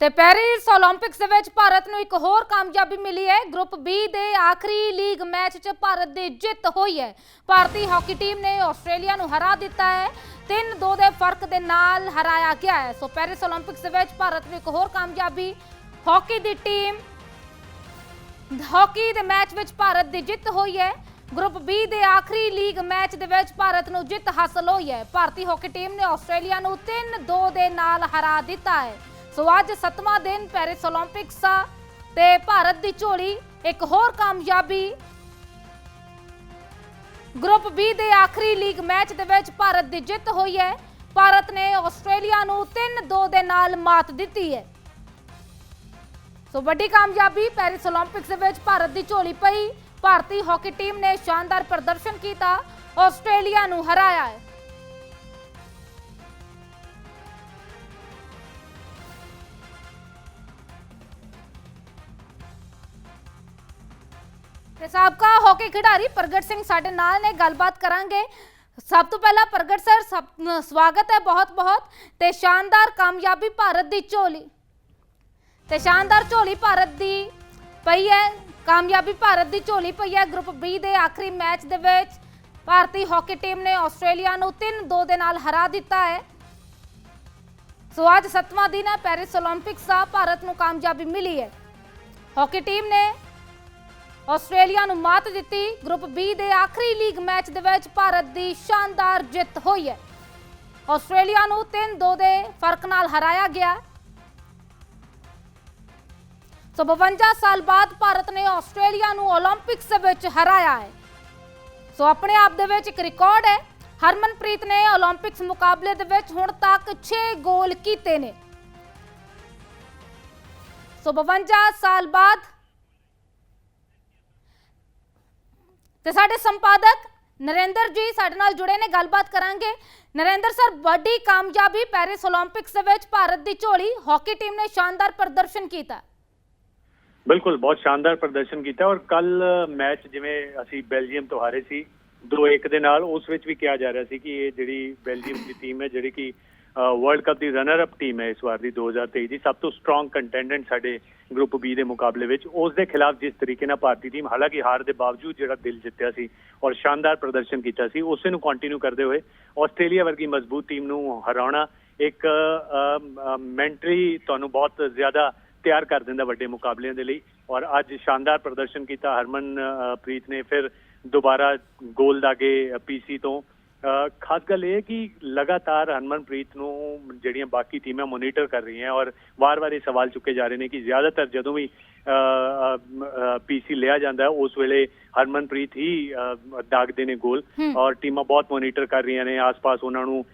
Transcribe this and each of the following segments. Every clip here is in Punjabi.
ਤੇ ਪੈਰਿਸ 올림픽ਸ ਦੇ ਵਿੱਚ ਭਾਰਤ ਨੂੰ ਇੱਕ ਹੋਰ ਕਾਮਯਾਬੀ ਮਿਲੀ ਹੈ। ਗਰੁੱਪ B ਦੇ ਆਖਰੀ ਲੀਗ ਮੈਚ 'ਚ ਭਾਰਤ ਦੀ ਜਿੱਤ ਹੋਈ ਹੈ। ਭਾਰਤੀ ਹਾਕੀ ਟੀਮ ਨੇ ਆਸਟ੍ਰੇਲੀਆ ਨੂੰ ਹਰਾ ਦਿੱਤਾ ਹੈ। 3-2 ਦੇ ਫ਼ਰਕ ਦੇ ਨਾਲ ਹਰਾਇਆ ਗਿਆ ਹੈ। ਸੋ ਪੈਰਿਸ 올림픽ਸ ਦੇ ਵਿੱਚ ਭਾਰਤ ਨੂੰ ਇੱਕ ਹੋਰ ਕਾਮਯਾਬੀ, ਹਾਕੀ ਦੀ ਟੀਮ, ਹਾਕੀ ਦੇ ਮੈਚ ਵਿੱਚ ਭਾਰਤ ਦੀ ਜਿੱਤ ਹੋਈ ਹੈ। ਗਰੁੱਪ ਬੀ ਦੇ ਆਖਰੀ ਲੀਗ ਮੈਚ ਦੇ ਵਿੱਚ ਭਾਰਤ ਨੂੰ ਜਿੱਤ ਹਾਸਲ ਹੋਈ ਹੈ। ਭਾਰਤੀ ਹਾਕੀ ਟੀਮ ਨੇ ਆਸਟ੍ਰੇਲੀਆ ਨੂੰ 3-2 ਦੇ ਨਾਲ ਹਰਾ ਦਿੱਤਾ ਹੈ। ਸੋ ਅੱਜ 7ਵਾਂ ਦਿਨ ਪੈਰਿਸ 올림픽ਸ ਆ ਤੇ ਭਾਰਤ ਦੀ ਝੋਲੀ ਇੱਕ ਹੋਰ ਕਾਮਯਾਬੀ ਗਰੁੱਪ B ਦੇ ਆਖਰੀ ਲੀਗ ਮੈਚ ਦੇ ਵਿੱਚ ਭਾਰਤ ਦੀ ਜਿੱਤ ਹੋਈ ਹੈ। ਭਾਰਤ ਨੇ ਆਸਟ੍ਰੇਲੀਆ ਨੂੰ 3-2 ਦੇ ਨਾਲ ਮਾਤ ਦਿੱਤੀ ਹੈ। ਸੋ ਵੱਡੀ ਕਾਮਯਾਬੀ ਪੈਰਿਸ 올림픽ਸ ਦੇ ਵਿੱਚ ਭਾਰਤ ਦੀ ਝੋਲੀ ਪਈ। ਭਾਰਤੀ ਹਾਕੀ ਟੀਮ ਨੇ ਸ਼ਾਨਦਾਰ ਪ੍ਰਦਰਸ਼ਨ ਕੀਤਾ। ਆਸਟ੍ਰੇਲੀਆ ਨੂੰ ਹਰਾਇਆ ਹੈ। ਤੇ ਸਾਬਕਾ ਹਾਕੀ ਖਿਡਾਰੀ ਪ੍ਰਗਟ ਸਿੰਘ ਸਾਡੇ ਨਾਲ ਨੇ, ਗੱਲਬਾਤ ਕਰਾਂਗੇ। ਸਭ ਤੋਂ ਪਹਿਲਾਂ ਪ੍ਰਗਟ ਸਰ ਸਵਾਗਤ ਹੈ ਬਹੁਤ ਬਹੁਤ ਤੇ ਸ਼ਾਨਦਾਰ ਕਾਮਯਾਬੀ ਭਾਰਤ ਦੀ ਝੋਲੀ। ਤੇ ਸ਼ਾਨਦਾਰ ਝੋਲੀ ਭਾਰਤ ਦੀ ਪਈ ਹੈ, ਕਾਮਯਾਬੀ ਭਾਰਤ ਦੀ ਝੋਲੀ ਪਈ ਹੈ ਗਰੁੱਪ ਬੀ ਦੇ ਆਖਰੀ ਮੈਚ ਦੇ ਵਿੱਚ। ਭਾਰਤੀ ਹਾਕੀ ਟੀਮ ਨੇ ਆਸਟ੍ਰੇਲੀਆ ਨੂੰ 3-2 ਦੇ ਨਾਲ ਹਰਾ ਦਿੱਤਾ ਹੈ। ਸੋ ਅੱਜ 7ਵਾਂ ਦਿਨ ਹੈ, ਪੈਰਿਸ 올림픽ਸ ਦਾ, ਭਾਰਤ ਨੂੰ ਕਾਮਯਾਬੀ ਮਿਲੀ ਹੈ। ਹਾਕੀ ਟੀਮ ਨੇ ਆਸਟ੍ਰੇਲੀਆ ਨੂੰ ਮਾਤ ਦਿੱਤੀ। ਗਰੁੱਪ ਬੀ ਦੇ ਆਖਰੀ ਲੀਗ ਮੈਚ ਦੇ ਵਿੱਚ ਭਾਰਤ ਦੀ ਸ਼ਾਨਦਾਰ ਜਿੱਤ ਹੋਈ ਹੈ। ਆਸਟ੍ਰੇਲੀਆ ਨੂੰ 3-2 ਦੇ ਫ਼ਰਕ ਨਾਲ ਹਰਾਇਆ ਗਿਆ। ਸੋ 52 ਸਾਲ ਬਾਅਦ ਭਾਰਤ ਨੇ ਆਸਟ੍ਰੇਲੀਆ ਨੂੰ 올림픽ਸ ਵਿੱਚ ਹਰਾਇਆ ਹੈ। ਸੋ ਆਪਣੇ ਆਪ ਦੇ ਵਿੱਚ ਇੱਕ ਰਿਕਾਰਡ ਹੈ। ਹਰਮਨਪ੍ਰੀਤ ਨੇ 올림픽ਸ ਮੁਕਾਬਲੇ ਦੇ ਵਿੱਚ ਹੁਣ ਤੱਕ 6 ਗੋਲ ਕੀਤੇ ਨੇ। ਸੋ 52 ਸਾਲ ਬਾਅਦ ਤੇ ਸਾਡੇ ਸੰਪਾਦਕ ਨਰਿੰਦਰ ਜੀ ਸਾਡੇ ਨਾਲ ਜੁੜੇ ਨੇ, ਗੱਲਬਾਤ ਕਰਾਂਗੇ। ਨਰਿੰਦਰ ਸਰ, ਵੱਡੀ ਕਾਮਯਾਬੀ ਪੈਰਿਸ 올림픽ਸ ਦੇ ਵਿੱਚ ਭਾਰਤ ਦੀ ਝੋਲੀ ਹਾਕੀ ਟੀਮ ਨੇ ਸ਼ਾਨਦਾਰ ਪ੍ਰਦਰਸ਼ਨ ਕੀਤਾ। ਬਿਲਕੁਲ, ਬਹੁਤ ਸ਼ਾਨਦਾਰ ਪ੍ਰਦਰਸ਼ਨ ਕੀਤਾ ਔਰ ਕੱਲ ਮੈਚ ਜਿਵੇਂ ਅਸੀਂ ਬੈਲਜੀਅਮ ਤੋਂ ਹਾਰੇ ਸੀ 2-1 ਦੇ ਨਾਲ, ਉਸ ਵਿੱਚ ਵੀ ਕਿਹਾ ਜਾ ਰਿਹਾ ਸੀ ਕਿ ਇਹ ਜਿਹੜੀ ਬੈਲਜੀਅਮ ਦੀ ਟੀਮ ਹੈ, ਜਿਹੜੀ ਕਿ ਵਰਲਡ ਕੱਪ ਦੀ ਰਨਰ ਅਪ ਟੀਮ ਹੈ ਇਸ ਵਾਰ ਦੀ 2023 ਦੀ। ਸਭ ਤੋਂ ਸਟਰੋਂਗ ਕੰਟੈਂਡੈਂਟ ਸਾਡੇ ਗਰੁੱਪ ਬੀ ਦੇ ਮੁਕਾਬਲੇ ਵਿੱਚ। ਉਸ ਦੇ ਖਿਲਾਫ ਜਿਸ ਤਰੀਕੇ ਨਾਲ ਭਾਰਤੀ ਟੀਮ ਹਾਲਾਂਕਿ ਹਾਰ ਦੇ ਬਾਵਜੂਦ ਜਿਹੜਾ ਦਿਲ ਜਿੱਤਿਆ ਸੀ ਔਰ ਸ਼ਾਨਦਾਰ ਪ੍ਰਦਰਸ਼ਨ ਕੀਤਾ ਸੀ, ਉਸੇ ਨੂੰ ਕੰਟੀਨਿਊ ਕਰਦੇ ਹੋਏ ਆਸਟ੍ਰੇਲੀਆ ਵਰਗੀ ਮਜ਼ਬੂਤ ਟੀਮ ਨੂੰ ਹਰਾਉਣਾ ਇੱਕ ਮੈਂਟਲੀ ਤੁਹਾਨੂੰ ਬਹੁਤ ਜ਼ਿਆਦਾ ਤਿਆਰ ਕਰ ਦਿੰਦਾ ਵੱਡੇ ਮੁਕਾਬਲਿਆਂ ਦੇ ਲਈ। ਔਰ ਅੱਜ ਸ਼ਾਨਦਾਰ ਪ੍ਰਦਰਸ਼ਨ ਕੀਤਾ ਹਰਮਨ ਪ੍ਰੀਤ ਨੇ, ਫਿਰ ਦੁਬਾਰਾ ਗੋਲ ਦਾਗੇ ਪੀਸੀ ਤੋਂ। ਖਾਸ ਗੱਲ ਇਹ ਹੈ ਕਿ ਲਗਾਤਾਰ ਹਰਮਨਪ੍ਰੀਤ ਨੂੰ ਜਿਹੜੀਆਂ ਬਾਕੀ ਟੀਮਾਂ ਮੋਨੀਟਰ ਕਰ ਰਹੀਆਂ ਔਰ ਵਾਰ-ਵਾਰ ਇਹ ਸਵਾਲ ਚੁੱਕੇ ਜਾ ਰਹੇ ਨੇ ਕਿ ਜ਼ਿਆਦਾਤਰ ਜਦੋਂ ਵੀ ਪੀਸੀ ਲਿਆ ਜਾਂਦਾ ਉਸ ਵੇਲੇ ਹਰਮਨਪ੍ਰੀਤ ਹੀ ਦਾਗਦੇ ਨੇ ਗੋਲ। ਔਰ ਟੀਮਾਂ ਬਹੁਤ ਮੋਨੀਟਰ ਕਰ ਰਹੀਆਂ ਨੇ ਆਸ-ਪਾਸ ਉਹਨਾਂ ਨੂੰ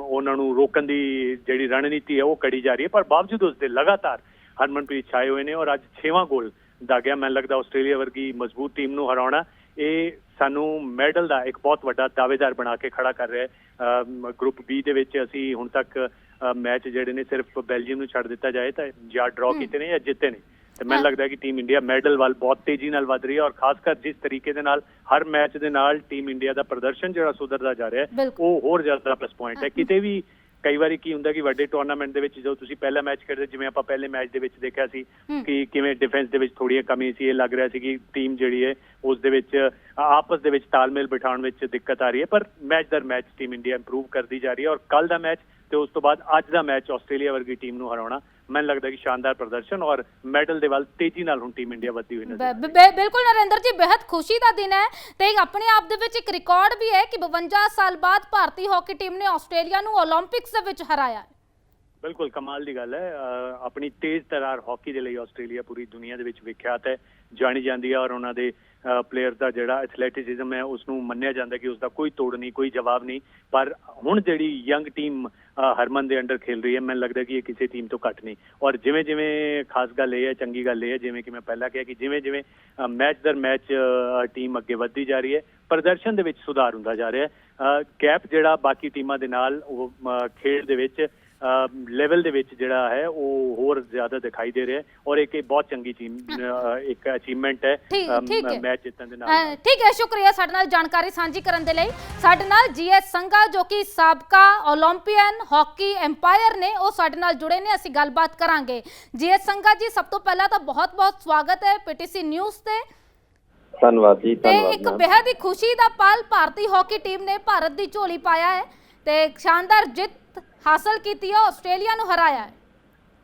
ਉਹਨਾਂ ਨੂੰ ਰੋਕਣ ਦੀ ਜਿਹੜੀ ਰਣਨੀਤੀ ਹੈ ਉਹ ਕੜੀ ਜਾ ਰਹੀ ਹੈ ਪਰ ਬਾਵਜੂਦ ਉਸ ਦੇ ਲਗਾਤਾਰ ਹਰਮਨਪ੍ਰੀਤ ਛਾਏ ਹੋਏ ਨੇ ਔਰ ਅੱਜ 6ਵਾਂ ਗੋਲ ਦਾਗਿਆ ਮੈਨੂੰ ਲੱਗਦਾ ਆਸਟ੍ਰੇਲੀਆ ਵਰਗੀ ਮਜ਼ਬੂਤ ਟੀਮ ਨੂੰ ਹਰਾਉਣਾ ਇਹ ਸਾਨੂੰ ਮੈਡਲ ਦਾ ਇੱਕ ਬਹੁਤ ਵੱਡਾ ਦਾਅਵੇਦਾਰ ਬਣਾ ਕੇ ਖੜਾ ਕਰ ਰਿਹਾ ਹੈ ਗਰੁੱਪ ਬੀ ਦੇ ਵਿੱਚ ਅਸੀਂ ਹੁਣ ਤੱਕ ਮੈਚ ਜਿਹੜੇ ਨੇ ਸਿਰਫ ਬੈਲਜੀਅਮ ਨੂੰ ਛੱਡ ਦਿੱਤਾ ਜਾਏ ਤਾਂ ਜਾਂ ਹਮ। ਕੀਤੇ ਨੇ ਜਾਂ ਜਿੱਤੇ ਨੇ ਤੇ ਮੈਨੂੰ। ਲੱਗਦਾ ਹੈ ਕਿ ਟੀਮ ਇੰਡੀਆ ਮੈਡਲ ਵੱਲ ਬਹੁਤ ਤੇਜ਼ੀ ਨਾਲ ਵਧ ਰਹੀ ਹੈ ਔਰ ਖਾਸ ਕਰ ਜਿਸ ਤਰੀਕੇ ਦੇ ਨਾਲ ਹਰ ਮੈਚ ਦੇ ਨਾਲ ਟੀਮ ਇੰਡੀਆ ਦਾ ਪ੍ਰਦਰਸ਼ਨ ਜਿਹੜਾ ਸੁਧਰਦਾ ਜਾ ਰਿਹਾ ਹੈ। ਉਹ ਹੋਰ ਜ਼ਿਆਦਾ ਪਲੱਸ ਪੁਆਇੰਟ ਹੈ ਕਿਤੇ ਵੀ ਕਈ ਵਾਰੀ ਕੀ ਹੁੰਦਾ ਕਿ ਵੱਡੇ ਟੂਰਨਾਮੈਂਟ ਦੇ ਵਿੱਚ ਜਦੋਂ ਤੁਸੀਂ ਪਹਿਲਾ ਮੈਚ ਖੇਡਦੇ ਜਿਵੇਂ ਆਪਾਂ ਪਹਿਲੇ ਮੈਚ ਦੇ ਵਿੱਚ ਦੇਖਿਆ ਸੀ। ਕਿ ਕਿਵੇਂ ਡਿਫੈਂਸ ਦੇ ਵਿੱਚ ਥੋੜੀਆਂ ਕਮੀ ਸੀ ਇਹ ਲੱਗ ਰਿਹਾ ਸੀ ਕਿ ਟੀਮ ਜਿਹੜੀ ਹੈ ਉਸ ਦੇ ਵਿੱਚ ਆਪਸ ਦੇ ਵਿੱਚ ਤਾਲਮੇਲ ਬਿਠਾਉਣ ਵਿੱਚ ਦਿੱਕਤ ਆ ਰਹੀ ਹੈ ਪਰ ਮੈਚ ਦਰ ਮੈਚ ਟੀਮ ਇੰਡੀਆ ਇੰਪਰੂਵ ਕਰਦੀ ਜਾ ਰਹੀ ਹੈ ਔਰ ਕੱਲ ਦਾ ਮੈਚ ਤੇ ਉਸ ਤੋਂ ਬਾਅਦ ਅੱਜ ਦਾ ਮੈਚ ਆਸਟ੍ਰੇਲੀਆ ਵਰਗੀ ਟੀਮ ਨੂੰ ਹਰਾਉਣਾ ਮੈਨੂੰ ਲੱਗਦਾ ਕਿ ਸ਼ਾਨਦਾਰ ਪ੍ਰਦਰਸ਼ਨ ਔਰ ਮੈਡਲ ਦੇ ਵੱਲ ਤੇਜ਼ੀ ਨਾਲ ਹੁਣ ਟੀਮ ਇੰਡੀਆ ਵੱਧਦੀ ਹੋਈ ਨਜ਼ਰ ਬਿਲਕੁਲ ਨਰਿੰਦਰ ਜੀ ਬਹੁਤ ਖੁਸ਼ੀ ਦਾ ਦਿਨ ਹੈ ਤੇ ਆਪਣੇ ਆਪ ਦੇ ਵਿੱਚ ਇੱਕ ਰਿਕਾਰਡ ਵੀ ਹੈ ਕਿ 52 ਸਾਲ ਬਾਅਦ ਭਾਰਤੀ ਹਾਕੀ ਟੀਮ ਨੇ ਆਸਟ੍ਰੇਲੀਆ ਨੂੰ 올림픽ਸ ਵਿੱਚ ਹਰਾਇਆ ਬਿਲਕੁਲ ਕਮਾਲ ਦੀ ਗੱਲ ਹੈ। ਆਪਣੀ ਤੇਜ਼ ਤਰਾਰ ਹਾਕੀ ਦੇ ਲਈ ਆਸਟ੍ਰੇਲੀਆ ਪੂਰੀ ਦੁਨੀਆ ਦੇ ਵਿੱਚ ਵਿਖਿਆਤ ਹੈ ਜਾਣੀ ਜਾਂਦੀ ਹੈ ਔਰ ਉਹਨਾਂ ਦੇ ਪਲੇਅਰ ਦਾ ਜਿਹੜਾ ਐਥਲੈਟਿਸਿਜ਼ਮ ਹੈ ਉਸ ਨੂੰ ਮੰਨਿਆ ਜਾਂਦਾ ਕਿ ਉਸ ਦਾ ਕੋਈ ਤੋੜ ਨਹੀਂ ਕੋਈ ਜਵਾਬ ਨਹੀਂ। ਪਰ ਹੁਣ ਜਿਹੜੀ ਯੰਗ ਟੀਮ ਹਰਮਨ ਦੇ ਅੰਡਰ ਖੇਲ ਰਹੀ ਹੈ। ਮੈਨੂੰ ਲੱਗਦਾ ਕਿ ਇਹ ਕਿਸੇ ਟੀਮ ਤੋਂ ਘੱਟ ਨਹੀਂ। ਔਰ ਜਿਵੇਂ ਜਿਵੇਂ ਖਾਸ ਗੱਲ ਇਹ ਹੈ, ਚੰਗੀ ਗੱਲ ਇਹ ਹੈ, ਜਿਵੇਂ ਕਿ ਮੈਂ ਪਹਿਲਾਂ ਕਿਹਾ ਕਿ ਜਿਵੇਂ ਜਿਵੇਂ ਮੈਚ ਦਰ ਮੈਚ ਟੀਮ ਅੱਗੇ ਵੱਧਦੀ ਜਾ ਰਹੀ ਹੈ, ਪ੍ਰਦਰਸ਼ਨ ਦੇ ਵਿੱਚ ਸੁਧਾਰ ਹੁੰਦਾ ਜਾ ਰਿਹਾ ਹੈ। ਗੈਪ ਜਿਹੜਾ ਬਾਕੀ ਟੀਮਾਂ ਦੇ ਨਾਲ ਉਹ ਖੇਡ ਦੇ ਵਿੱਚ ਲੈਵਲ ਦੇ ਵਿੱਚ ਜਿਹੜਾ ਹੈ ਉਹ ਹੋਰ ਜ਼ਿਆਦਾ ਦਿਖਾਈ ਦੇ ਰਿਹਾ ਔਰ ਇੱਕ ਬਹੁਤ ਚੰਗੀ ਟੀਮ ਇੱਕ ਅਚੀਵਮੈਂਟ ਹੈ ਮੈਚ ਜਿੱਤਣ ਦੇ ਨਾਲ ਠੀਕ ਹੈ ਸ਼ੁਕਰੀਆ ਸਾਡੇ ਨਾਲ ਜਾਣਕਾਰੀ ਸਾਂਝੀ ਕਰਨ ਦੇ ਲਈ। ਸਾਡੇ ਨਾਲ ਜੀਐਸ ਸੰਘਾ ਜੋ ਕਿ ਸਾਬਕਾ 올림픽ੀਅਨ ਹਾਕੀ ਐਮਪਾਇਰ ਨੇ ਉਹ ਸਾਡੇ ਨਾਲ ਜੁੜੇ ਨੇ ਅਸੀਂ ਗੱਲਬਾਤ ਕਰਾਂਗੇ। ਜੀਐਸ ਸੰਘਾ ਜੀ ਸਭ ਤੋਂ ਪਹਿਲਾਂ ਤਾਂ ਬਹੁਤ-ਬਹੁਤ ਸਵਾਗਤ ਹੈ ਪੀਟੀਸੀ ਨਿਊਜ਼ ਤੇ। ਧੰਨਵਾਦ ਜੀ ਧੰਨਵਾਦ ਤੇ ਇੱਕ ਬੇहद ਹੀ ਖੁਸ਼ੀ ਦਾ ਪਲ ਭਾਰਤੀ ਹਾਕੀ ਟੀਮ ਨੇ ਭਾਰਤ ਦੀ ਝੋਲੀ ਪਾਇਆ ਹੈ ਤੇ ਸ਼ਾਨਦਾਰ ਜਿੱਤ ਹਾਸਲ ਕੀਤੀ ਹੈ ਆਸਟ੍ਰੇਲੀਆ ਨੂੰ ਹਰਾਇਆ ਹੈ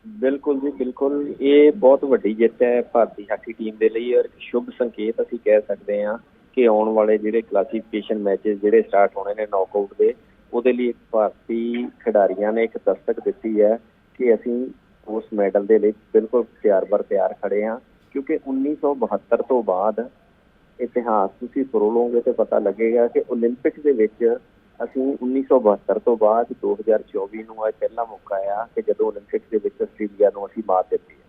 ਬਿਲਕੁਲ ਜੀ ਬਿਲਕੁਲ ਇਹ ਬਹੁਤ ਵੱਡੀ ਜਿੱਤ ਹੈ ਭਾਰਤੀ ਹਾਕੀ ਟੀਮ ਦੇ ਲਈ ਔਰ ਇੱਕ ਸ਼ੁਭ ਸੰਕੇਤ ਅਸੀਂ ਕਹਿ ਸਕਦੇ ਹਾਂ ਕਿ ਆਉਣ ਵਾਲੇ ਜਿਹੜੇ ਕਲਾਸੀਫਿਕੇਸ਼ਨ ਮੈਚਸ ਜਿਹੜੇ ਸਟਾਰਟ ਹੋਣੇ ਨੇ ਨੌਕਆਊਟ ਦੇ ਉਹਦੇ ਲਈ ਇੱਕ ਭਾਰਤੀ ਖਿਡਾਰੀਆਂ ਨੇ ਇੱਕ ਦਸਤਕ ਦਿੱਤੀ ਹੈ ਕਿ ਅਸੀਂ ਉਸ ਮੈਡਲ ਦੇ ਲਈ ਬਿਲਕੁਲ ਤਿਆਰ ਬਰ ਤਿਆਰ ਖੜੇ ਹਾਂ ਕਿਉਂਕਿ 1972 ਤੋਂ ਬਾਅਦ ਇਤਿਹਾਸ ਤੁਸੀਂ ਫਰੋਲੋਗੇ ਤੇ ਪਤਾ ਲੱਗੇਗਾ ਕਿ 올림픽 ਦੇ ਵਿੱਚ ਅਸੀਂ 1972 ਤੋਂ ਬਾਅਦ 2024 ਨੂੰ ਇਹ ਪਹਿਲਾ ਮੌਕਾ ਆਇਆ ਕਿ ਜਦੋਂ 올림픽 ਦੇ ਵਿੱਚ ਆਸਟ੍ਰੇਲੀਆ ਨੂੰ ਅਸੀਂ ਮਾਤ ਦਿੱਤੀ ਹੈ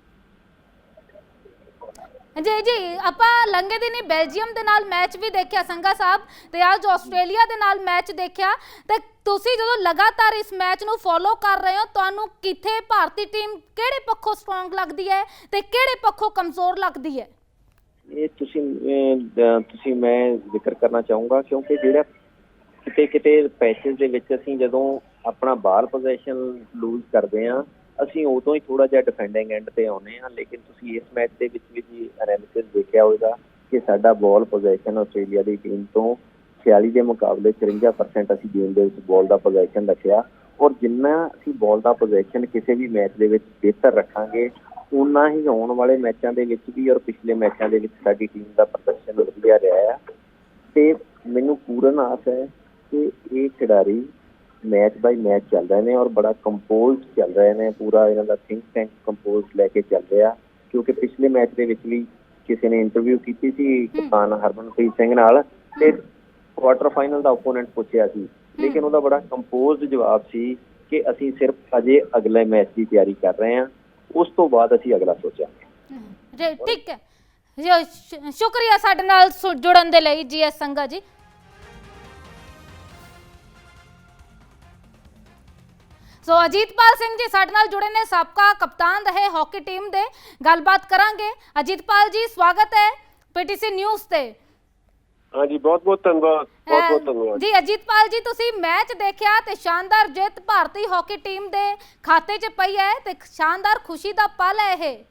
ਜੀ ਜੀ ਆਪਾਂ ਲੰਘੇ ਦਿਨੀ ਬੈਲਜੀਅਮ ਦੇ ਨਾਲ ਮੈਚ ਵੀ ਦੇਖਿਆ ਸੰਗਾ ਸਾਹਿਬ ਤੇ ਅੱਜ ਆਸਟ੍ਰੇਲੀਆ ਦੇ ਨਾਲ ਮੈਚ ਦੇਖਿਆ ਤੇ ਤੁਸੀਂ ਜਦੋਂ ਲਗਾਤਾਰ ਇਸ ਮੈਚ ਨੂੰ ਫੋਲੋ ਕਰ ਰਹੇ ਹੋ ਤੁਹਾਨੂੰ ਕਿੱਥੇ ਭਾਰਤੀ ਟੀਮ ਕਿਹੜੇ ਪੱਖੋਂ ਸਟਰੋਂਗ ਲੱਗਦੀ ਹੈ ਤੇ ਕਿਹੜੇ ਪੱਖੋਂ ਕਮਜ਼ੋਰ ਲੱਗਦੀ ਹੈ ਇਹ ਤੁਸੀਂ ਅਹ, ਅਹ, ਤੁਸੀਂ ਮੈਂ ਜ਼ਿਕਰ ਕਰਨਾ ਚਾਹੂੰਗਾ ਕਿਉਂਕਿ ਜਿਹੜਾ ਕਿਤੇ ਕਿਤੇ ਪੈਚਸ ਦੇ ਵਿੱਚ ਅਸੀਂ ਜਦੋਂ ਆਪਣਾ ਬਾਲ ਪੋਜੀਸ਼ਨ ਲੂਜ਼ ਕਰਦੇ ਆ ਅਸੀਂ ਉਦੋਂ ਹੀ ਥੋੜਾ ਜਿਹਾ ਡਿਫੈਂਡਿੰਗ ਐਂਡ ਤੇ ਆਉਨੇ ਆ ਲੇਕਿਨ ਤੁਸੀਂ ਇਸ ਮੈਚ ਦੇ ਵਿੱਚ ਵੀ ਜੀ ਐਨਾਲਿਸਿਸ ਦੇਖਿਆ ਹੋਵੇਗਾ ਕਿ ਸਾਡਾ ਬਾਲ ਪੋਜੀਸ਼ਨ ਆਸਟ੍ਰੇਲੀਆ ਦੀ ਟੀਮ ਤੋਂ 46 ਦੇ ਮੁਕਾਬਲੇ 54% ਅਸੀਂ ਗੇਮ ਦੇ ਵਿੱਚ ਬਾਲ ਦਾ ਪੋਜੀਸ਼ਨ ਰੱਖਿਆ ਔਰ ਜਿੰਨਾ ਅਸੀਂ ਬਾਲ ਦਾ ਪੋਜੀਸ਼ਨ ਕਿਸੇ ਵੀ ਮੈਚ ਦੇ ਵਿੱਚ ਬਿਹਤਰ ਰੱਖਾਂਗੇ ਉਨਾ ਹੀ ਆਉਣ ਵਾਲੇ ਮੈਚਾਂ ਦੇ ਵਿੱਚ ਵੀ ਔਰ ਪਿਛਲੇ ਮੈਚਾਂ ਦੇ ਵਿੱਚ ਸਾਡੀ ਟੀਮ ਦਾ ਪ੍ਰਦਰਸ਼ਨ ਵਧੀਆ ਰਿਹਾ ਹੈ। ਤੇ ਮੈਨੂੰ ਪੂਰਨ ਆਸ ਹੈ ਕਿ ਇਹ ਖਿਡਾਰੀ ਮੈਚ ਬਾਈ ਮੈਚ ਚੱਲ ਰਹੇ ਨੇ ਔਰ ਬੜਾ ਕੰਪੋਜ਼ਡ ਚੱਲ ਰਹੇ ਨੇ ਪੂਰਾ ਇਹਨਾਂ ਦਾ ਥਿੰਕ ਟੈਂਕ ਕੰਪੋਜ਼ ਲੈ ਕੇ ਚੱਲ ਰਿਹਾ ਕਿਉਂਕਿ ਪਿਛਲੇ ਮੈਚ ਦੇ ਵਿੱਚ ਵੀ ਕਿਸੇ ਨੇ ਇੰਟਰਵਿਊ ਕੀਤੀ ਸੀ ਕਪਤਾਨ ਹਰਮਨਪ੍ਰੀਤ ਸਿੰਘ ਨਾਲ ਤੇ ਕੁਆਟਰ ਫਾਈਨਲ ਦਾ ਓਪੋਨੈਂਟ ਪੁੱਛਿਆ ਸੀ। ਲੇਕਿਨ ਉਹਦਾ ਬੜਾ ਕੰਪੋਜ਼ਡ ਜਵਾਬ ਸੀ ਕਿ ਅਸੀਂ ਸਿਰਫ ਅਜੇ ਅਗਲੇ ਮੈਚ ਦੀ ਤਿਆਰੀ ਕਰ ਰਹੇ ਹਾਂ ਉਸ ਤੋਂ ਬਾਅਦ ਅਸੀਂ ਅਗਲਾ ਸੋਚਾਂਗੇ। ਜੀ ਠੀਕ ਹੈ। ਜੀ ਸ਼ੁਕਰੀਆ ਸਾਡੇ ਨਾਲ ਜੁੜਨ ਦੇ ਲਈ ਜੀਐਸ ਸੰਗਾ ਜੀ। ਸੋ ਅਜੀਤਪਾਲ ਸਿੰਘ ਜੀ ਸਾਡੇ ਨਾਲ ਜੁੜੇ ਨੇ ਸਾਬਕਾ ਕਪਤਾਨ ਰਹੇ ਹਾਕੀ ਟੀਮ ਦੇ। ਗੱਲਬਾਤ ਕਰਾਂਗੇ। ਅਜੀਤਪਾਲ ਜੀ ਸਵਾਗਤ ਹੈ ਪੀਟੀਸੀ ਨਿਊਜ਼ ਤੇ। ਹਾਂਜੀ ਬਹੁਤ ਬਹੁਤ ਧੰਨਵਾਦ। ਬਹੁਤ ਬਹੁਤ ਧੰਨਵਾਦ। ਜੀ ਅਜੀਤਪਾਲ ਜੀ ਤੁਸੀਂ ਮੈਚ ਦੇਖਿਆ ਤੇ ਸ਼ਾਨਦਾਰ ਜਿੱਤ ਭਾਰਤੀ ਹਾਕੀ ਟੀਮ ਦੇ ਖਾਤੇ 'ਚ ਪਈ ਹੈ ਤੇ ਸ਼ਾਨਦਾਰ ਖੁਸ਼ੀ ਦਾ ਪਲ ਹੈ ਇਹ।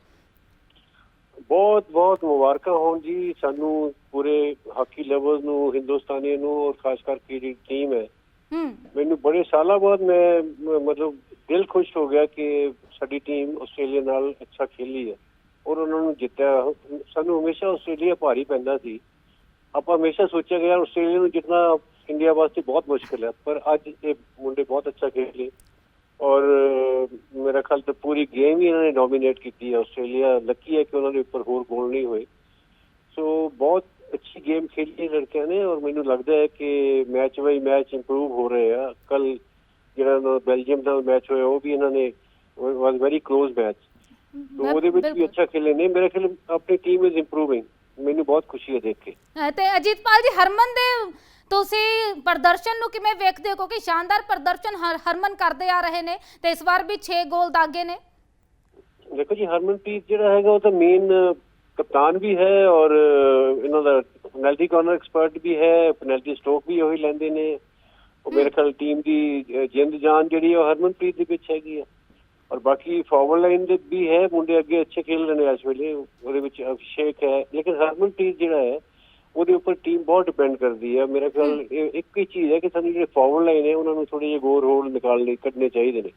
ਬਹੁਤ ਬਹੁਤ ਮੁਬਾਰਕਾਂ ਹੋਣ ਜੀ। ਸਾਨੂੰ ਪੂਰੇ ਹਾਕੀ ਲਵਰਸ ਨੂੰ ਹਿੰਦੁਸਤਾਨੀਆਂ ਨੂੰ ਔਰ ਖਾਸ ਕਰਕੇ ਜਿਹੜੀ ਟੀਮ ਹੂੰ ਮੈਨੂੰ ਬੜੇ ਸਾਲਾਂ ਬਾਅਦ ਮੈਂ ਮਤਲਬ ਦਿਲ ਖੁਸ਼ ਹੋ ਗਿਆ ਕਿ ਸਾਡੀ ਟੀਮ ਆਸਟ੍ਰੇਲੀਆ ਨਾਲ ਅੱਛਾ ਖੇਲੀ ਹੈ। ਔਰ ਉਹਨਾਂ ਨੂੰ ਜਿੱਤਿਆ। ਸਾਨੂੰ ਹਮੇਸ਼ਾ ਆਸਟ੍ਰੇਲੀਆ ਭਾਰੀ ਪੈਂਦਾ ਸੀ। ਆਪਾਂ ਹਮੇਸ਼ਾ ਸੋਚਿਆ ਗਿਆ ਆਸਟ੍ਰੇਲੀਆ ਨੂੰ ਜਿੱਤਣਾ ਇੰਡੀਆ ਵਾਸਤੇ ਬਹੁਤ ਮੁਸ਼ਕਲ ਹੈ। ਪਰ ਅੱਜ ਇਹ ਮੁੰਡੇ ਬਹੁਤ ਅੱਛਾ ਖੇਲੇ ਔਰ ਮੇਰਾ ਖਿਆਲ ਤੇ ਪੂਰੀ ਗੇਮ ਹੀ ਇਹਨਾਂ ਨੇ ਡੋਮੀਨੇਟ ਕੀਤੀ ਹੈ। ਆਸਟ੍ਰੇਲੀਆ ਲੱਕੀ ਹੈ ਕਿ ਉਹਨਾਂ ਦੇ ਉੱਪਰ ਹੋਰ ਗੋਲ ਨਹੀਂ ਹੋਏ। ਸੋ ਬਹੁਤ ਗੇਮ ਹੈ ਲੜਕਿਆਂ ਨੇ ਔਰ ਮੈਨੂੰ ਲੱਗਦਾ ਹੈ ਕਿ ਮੈਚ ਬਾਈ ਮੈਚ ਇੰਪਰੂਵ ਹੋ ਰਹੇ ਆ। ਕੱਲ ਜਿਹੜਾ ਦਾ ਬੈਲਜੀਅਮ ਨਾਲ ਮੈਚ ਹੋਇਆ ਉਹ ਵੀ ਇਹਨਾਂ ਨੇ ਵਾਸ ਵੈਰੀ ক্লোਜ਼ ਮੈਚ ਉਹਦੇ ਵਿੱਚ ਵੀ। ਅੱਛਾ ਖੇਲੇ ਨੇ। ਮੇਰੇ ਖਿਆਲ ਆਪਣੀ ਟੀਮ ਇਜ਼ ਇੰਪਰੂਵਿੰਗ ਮੈਨੂੰ ਬਹੁਤ ਖੁਸ਼ੀ ਹੈ ਦੇਖ ਕੇ। ਤੇ ਅਜੀਤਪਾਲ ਜੀ ਹਰਮਨ ਦੇ ਤੁਸੀਂ ਪ੍ਰਦਰਸ਼ਨ ਨੂੰ ਕਿਵੇਂ ਵੇਖਦੇ ਹੋ? ਕਿਉਂਕਿ ਸ਼ਾਨਦਾਰ ਪ੍ਰਦਰਸ਼ਨ ਹਰ- ਹਰਮਨ ਕਰਦੇ ਆ ਰਹੇ ਨੇ ਤੇ ਇਸ ਵਾਰ ਵੀ 6 ਗੋਲ ਦਾਗੇ ਨੇ। ਦੇਖੋ ਜੀ ਹਰਮਨਪ੍ਰੀਤ ਜਿਹੜਾ ਹੈਗਾ ਉਹ ਤਾਂ ਮੇਨ ਕਪਤਾਨ ਵੀ ਹੈ ਔਰ ਇਹਨਾਂ ਦਾ ਪੈਨਲਟੀ ਕਾਰਨਰ ਐਕਸਪਰਟ ਵੀ ਹੈ ਪੈਨਲਟੀ ਸਟ੍ਰੋਕ ਵੀ ਉਹੀ ਲੈਂਦੇ ਨੇ। ਉਹ ਮੇਰੇ ਖਿਆਲ ਟੀਮ ਦੀ ਜਿੰਦ ਜਾਨ ਜਿਹੜੀ ਹੈ ਉਹ ਹਰਮਨਪ੍ਰੀਤ ਦੇ ਵਿੱਚ ਹੈਗੀ ਹੈ। ਔਰ ਬਾਕੀ ਫਾਰਵਰਡ ਲਾਈਨ ਦੇ ਵੀ ਹੈ ਮੁੰਡੇ ਅੱਗੇ ਅੱਛੇ ਖੇਲ ਰਹੇ ਨੇ ਇਸ ਵੇਲੇ ਉਹਦੇ ਵਿੱਚ ਅਭਿਸ਼ੇਕ ਹੈ। ਲੇਕਿਨ ਹਰਮਨਪ੍ਰੀਤ ਜਿਹੜਾ ਹੈ ਉਹਦੇ ਉੱਪਰ ਟੀਮ ਬਹੁਤ ਡਿਪੈਂਡ ਕਰਦੀ ਹੈ। ਮੇਰੇ ਖਿਆਲ ਇਹ ਇੱਕ ਹੀ ਚੀਜ਼ ਹੈ ਕਿ ਸਾਨੂੰ ਜਿਹੜੇ ਫਾਰਵਰਡ ਲਾਈਨ ਹੈ ਉਹਨਾਂ ਨੂੰ ਥੋੜੇ ਜਿਹੇ ਗੋਰ ਹੋਲ ਨਿਕਾਲਣੇ ਕੱਢਣੇ ਚਾਹੀਦੇ ਨੇ।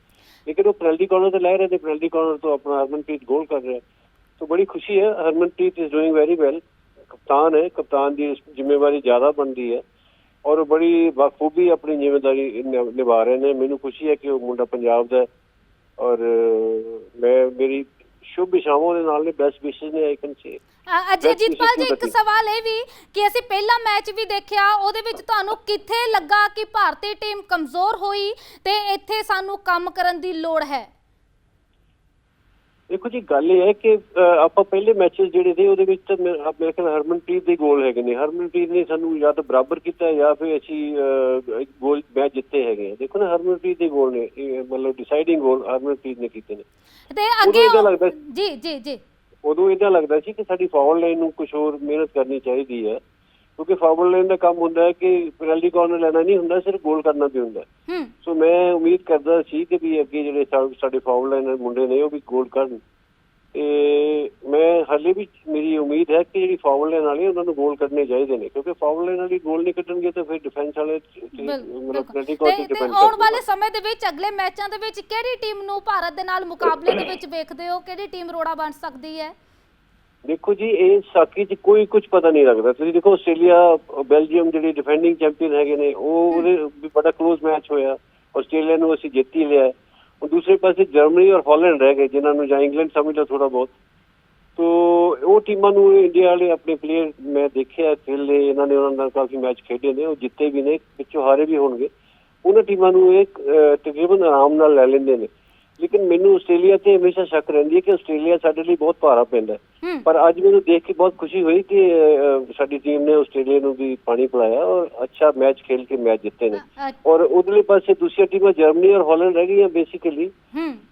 ਲੇਕਿਨ ਉਹ ਪੈਨਲਟੀ ਕਾਰਨਰ ਤੇ ਲੈ ਰਹੇ ਨੇ ਪੈਨਲਟੀ ਕਾਰਨਰ ਤੋਂ ਆਪਣਾ ਹਰਮਨਪ੍ਰੀਤ ਗੋਲ ਕਰ ਰਿਹਾ ਸੋ ਬੜੀ ਖੁਸ਼ੀ ਹੈ Harmanpreet is doing very well ਕਪਤਾਨ ਹੈ ਕਪਤਾਨ ਦੀ ਜ਼ਿੰਮੇਵਾਰੀ ਜ਼ਿਆਦਾ ਬਣਦੀ ਹੈ ਔਰ ਉਹ ਬੜੀ ਬਖੂਬੀ ਆਪਣੀ ਜ਼ਿੰਮੇਵਾਰੀ ਨਿਭ- ਰਹੇ ਨੇ। ਮੈਨੂੰ ਖੁਸ਼ੀ ਹੈ ਕਿ ਉਹ ਮੁੰਡਾ ਪੰਜਾਬ ਦਾ ਔਰ ਮੈਂ ਮੇਰੀ ਸ਼ੁਭ ਇਸ਼ਾਵਾਂ ਦੇ ਨਾਲ ਨੇ ਬੈਸਟ ਵਿਸ਼ੇਸ ਨੇ ਆਈ ਕੈਨ ਸੇ ਅਜ- ਬਸ ਅਜੀਤਪਾਲ ਜੀ ਇੱਕ ਸਵਾਲ ਇਹ ਵੀ ਕਿ ਅਸੀਂ ਪਹਿਲਾ ਮੈਚ ਵੀ ਦੇਖਿਆ ਉਹਦੇ ਵਿੱਚ ਤੁਹਾਨੂੰ ਕਿੱਥੇ ਲੱਗਾ ਕਿ ਭਾਰਤੀ ਟੀਮ ਕਮਜ਼ੋਰ ਹੋਈ ਤੇ ਇੱਥੇ ਸਾਨੂੰ ਕੰਮ ਕਰਨ ਦੀ ਲੋੜ ਹੈ? ਦੇਖੋ ਜੀ ਗੱਲ ਇਹ ਹੈ ਕਿ ਆਪਾਂ ਪਹਿਲੇ ਮੈਚਸ ਜਿਹੜੇ ਸੀ ਉਹਦੇ ਵਿੱਚ ਮੇਰੇ ਖਿਆਲ ਹਰਮਨਪ੍ਰੀਤ ਦੇ ਗੋਲ ਹੈਗੇ ਨੇ। ਹਰਮਨਪ੍ਰੀਤ ਨੇ ਸਾਨੂੰ ਜਾਂ ਤਾਂ ਬਰਾਬਰ ਕੀਤਾ ਜਾਂ ਫਿਰ ਅਸੀਂ ਗੋਲ ਮੈਚ ਜਿੱਤੇ ਹੈਗੇ ਦੇਖੋ ਨਾ ਹਰਮਨਪ੍ਰੀਤ ਦੇ ਗੋਲ ਨੇ ਮਤਲਬ ਡਿਸਾਈਡਿੰਗ ਗੋਲ ਹਰਮਨਪ੍ਰੀਤ ਨੇ ਕੀਤੇ ਨੇ। ਤੇ ਅੱਗੇ ਜੀ ਜੀ ਜੀ। ਉਦੋਂ ਇਦਾਂ ਲੱਗਦਾ ਸੀ ਕਿ ਸਾਡੀ ਫਾਉਲ ਲਾਈਨ ਨੂੰ ਕੁਝ ਹੋਰ ਮਿਹਨਤ ਕਰਨੀ ਚਾਹੀਦੀ ਹੈ। ਕਿਉਂਕਿ ਫਾਉਲ ਲਾਈਨ ਦਾ ਕੰਮ ਹੁੰਦਾ ਹੈ ਕਿ ਪੈਨਲਟੀ ਕਾਰਨਰ ਲੈਣਾ ਨਹੀਂ ਹੁੰਦਾ ਸਿਰਫ ਗੋਲ ਕਰਨਾ ਵੀ ਹੁੰਦਾ ਸੋ ਮੈਂ ਉਮੀਦ ਕਰਦਾ ਸੀ ਕਿ ਵੀ ਅੱਗੇ ਜਿਹੜੇ ਸਾਡੇ ਫਾਉਲ ਲਾਈਨਰ ਮੁੰਡੇ ਨੇ ਉਹ ਵੀ ਗੋਲ ਕਰਨ। ਤੇ ਮੈਂ ਹਾਲੇ ਵੀ ਮੇਰੀ ਉਮੀਦ ਹੈ ਕਿ ਜਿਹੜੀ ਫਾਉਲ ਲਾਈਨ ਵਾਲੇ ਉਹਨਾਂ ਨੂੰ ਗੋਲ ਕੱਢਣੇ ਚਾਹੀਦੇ ਨੇ ਕਿਉਂਕਿ ਫਾਉਲ ਲਾਈਨ ਵਾਲੀ ਗੋਲ ਨਹੀਂ ਕੱਢਣਗੇ ਤਾਂ ਫਿਰ ਡਿਫੈਂਸ ਵਾਲੇ ਮਤਲਬ ਤੇ ਡਿਪੈਂਡ ਆਉਣ ਵਾਲੇ ਸਮੇਂ ਦੇ ਵਿੱਚ ਅਗਲੇ ਮੈਚਾਂ ਦੇ ਵਿੱਚ ਕਿਹੜੀ ਟੀਮ ਨੂੰ ਭਾਰਤ ਦੇ ਨਾਲ ਮੁਕਾਬਲੇ ਦੇ ਵਿੱਚ ਵੇਖਦੇ ਹੋ? ਕਿਹੜੀ ਟੀਮ ਰੋੜਾ ਬਣ ਸਕਦੀ ਹੈ? ਦੇਖੋ ਜੀ ਇਹ ਸਾਕੀ 'ਚ ਕੋਈ ਕੁਝ ਪਤਾ ਨਹੀਂ ਲੱਗਦਾ। ਤੁਸੀਂ ਦੇਖੋ ਆਸਟ੍ਰੇਲੀਆ ਬੈਲਜੀਅਮ ਜਿਹੜੇ ਡਿਫੈਂਡਿੰਗ ਚੈਂਪੀਅਨ ਹੈਗੇ ਨੇ ਉਹ ਉਹਦੇ ਬੜਾ ক্লোਜ਼ ਮੈਚ ਹੋਇਆ। ਆਸਟ੍ਰੇਲੀਆ ਨੂੰ ਅਸੀਂ ਜਿੱਤ ਹੀ ਲਿਆ। ਉਹ ਦੂਸਰੇ ਪਾਸੇ ਜਰਮਨੀ ਔਰ ਹਾਲੈਂਡ ਰਹਿ ਗਏ, ਜਿਨ੍ਹਾਂ ਨੂੰ ਜਾਂ ਇੰਗਲੈਂਡ ਸਮਝ ਲਓ ਥੋੜਾ ਬਹੁਤ। ਤੋ ਉਹ ਟੀਮਾਂ ਨੂੰ ਇੰਡੀਆ ਵਾਲੇ ਆਪਣੇ ਪਲੇਅਰ ਮੈਂ ਦੇਖਿਆ ਖੇਲੇ ਇਹਨਾਂ ਨੇ ਉਹਨਾਂ ਨਾਲ ਕਾਫੀ ਮੈਚ ਖੇਡੇ ਨੇ, ਉਹ ਜਿੱਤੇ ਵੀ ਨੇ ਪਿੱਛੋਂ ਹਾਰੇ ਵੀ ਹੋਣਗੇ। ਉਹਨਾਂ ਟੀਮਾਂ ਨੂੰ ਇਹ ਤਕਰੀਬਨ ਆਰਾਮ ਨਾਲ ਲੈ ਲੈਂਦੇ ਨੇ। ਲੇਕਿਨ ਮੈਨੂੰ ਆਸਟ੍ਰੇਲੀਆ ਤੇ ਹਮੇਸ਼ਾ ਸ਼ੱਕ ਰਹਿੰਦੀ ਹੈ ਕਿ ਆਸਟ੍ਰੇਲੀਆ ਸਾਡੇ ਲਈ ਬਹੁਤ ਭਾਰਾ ਪੈਂਦਾ ਹੈ। ਪਰ ਅੱਜ ਮੈਨੂੰ ਦੇਖ ਕੇ ਬਹੁਤ ਖੁਸ਼ੀ ਹੋਈ ਕਿ ਸਾਡੀ ਟੀਮ ਨੇ ਆਸਟ੍ਰੇਲੀਆ ਨੂੰ ਵੀ ਪਾਣੀ ਪਿਲਾਇਆ ਔਰ ਅੱਛਾ ਮੈਚ ਖੇਲ ਕੇ ਮੈਚ ਜਿੱਤੇ ਨੇ। ਔਰ ਉਧਰਲੇ ਪਾਸੇ ਦੂਸਰੀਆਂ ਟੀਮਾਂ ਜਰਮਨੀ ਔਰ ਹਾਲੈਂਡ ਰਹਿ ਗਈਆਂ ਬੇਸਿਕਲੀ।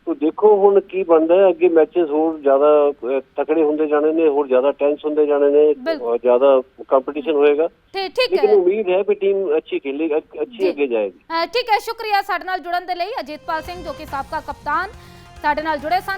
ਤੋ ਦੇਖੋ ਹੁਣ ਕੀ ਬਣਦਾ ਹੈ ਅੱਗੇ ਮੈਚਸ ਹੋਰ ਜ਼ਿਆਦਾ ਤਕੜੇ ਹੁੰਦੇ ਜਾਣੇ ਨੇ ਹੋਰ ਜ਼ਿਆਦਾ ਟੈਂਸ ਹੁੰਦੇ ਜਾਣੇ ਨੇ ਜ਼ਿਆਦਾ ਕੰਪੀਟੀਸ਼ਨ ਹੋਏਗਾ। ਠੀਕ ਲੇਕਿਨ ਹੈ। ਉਮੀਦ ਹੈ ਕਿ ਟੀਮ ਅੱਛੀ ਖੇਲੇਗੀ ਅੱਛ- ਅੱਗੇ ਜਾਏਗੀ। ਠੀਕ ਹੈ ਸ਼ੁਕਰੀਆ ਸਾਡੇ ਨਾਲ ਜੁੜਨ ਦੇ ਲਈ ਅਜੀਤਪਾਲ ਸਿੰਘ ਜੋ ਕਿ ਸਾਬਕਾ ਕਪਤਾਨ ਸਾਡੇ ਨਾਲ ਜੁੜੇ ਸਨ।